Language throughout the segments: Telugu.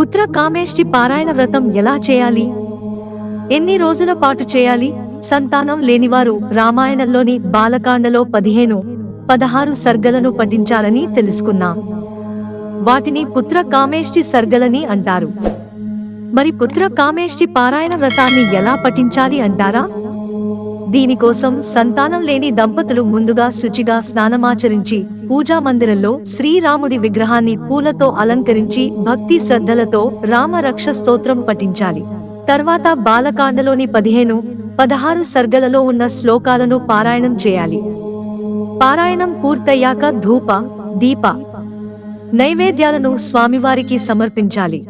పుత్ర కామేష్టి పారాయణ వ్రతం ఎలా చేయాలి? ఎన్ని రోజుల పాటు చేయాలి? సంతానం లేనివారు రామాయణంలోని బాలకాండలో పదిహేను పదహారు సర్గలను పఠించాలని తెలుసుకున్నాం. వాటిని పుత్ర కామేష్టి సర్గలని అంటారు. మరి పుత్ర కామేష్టి పారాయణ వ్రతాన్ని ఎలా పఠించాలి అంటారా? దీనికోసం సంతానం లేని దంపతులు ముందుగా శుచిగా స్నానమాచరించి పూజా మందిరంలో శ్రీరాముడి విగ్రహాన్ని పూలతో అలంకరించి భక్తి శ్రద్ధలతో రామరక్ష స్తోత్రం పఠించాలి. తర్వాత బాలకాండలోని పదిహేను పదహారు సర్గలలో ఉన్న శ్లోకాలను పారాయణం చేయాలి. పారాయణం పూర్తయ్యాక ధూప దీప నైవేద్యాలను స్వామివారికి సమర్పించాలి.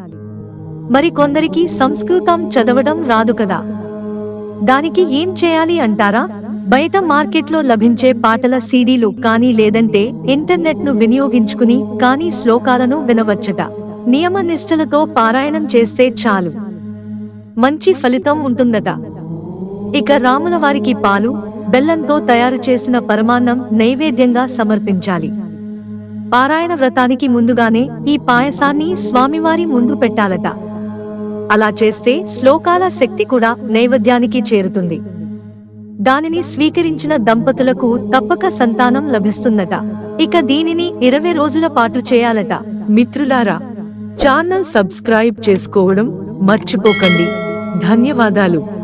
మరికొందరికి సంస్కృతం చదవడం రాదు కదా. దానికి ఏం చేయాలి అంటారా? బయట మార్కెట్లో లభించే పాటల సీడీలు కానీ లేదంటే ఇంటర్నెట్ను వినియోగించుకుని కానీ శ్లోకాలను వినవచ్చట. నియమ నిష్ఠలతో పారాయణం చేస్తే చాలు. మంచి ఫలితం ఉంటుందట. ఇక రాముల వారికి పాలు బెల్లంతో తయారు చేసిన పరమాన్నం నైవేద్యంగా సమర్పించాలి. పారాయణ వ్రతానికి ముందుగానే ఈ పాయసాన్ని స్వామివారి ముందు పెట్టాలట. అలా చేస్తే శ్లోకాల శక్తి కూడా నైవేద్యానికి చేరుతుంది. దానిని స్వీకరించిన దంపతులకు తప్పక సంతానం లభిస్తుందట. ఇక దీనిని ఇరవై రోజుల పాటు చేయాలట. మిత్రులారా ఛానల్ సబ్స్క్రైబ్ చేసుకోవడం మర్చిపోకండి. ధన్యవాదాలు.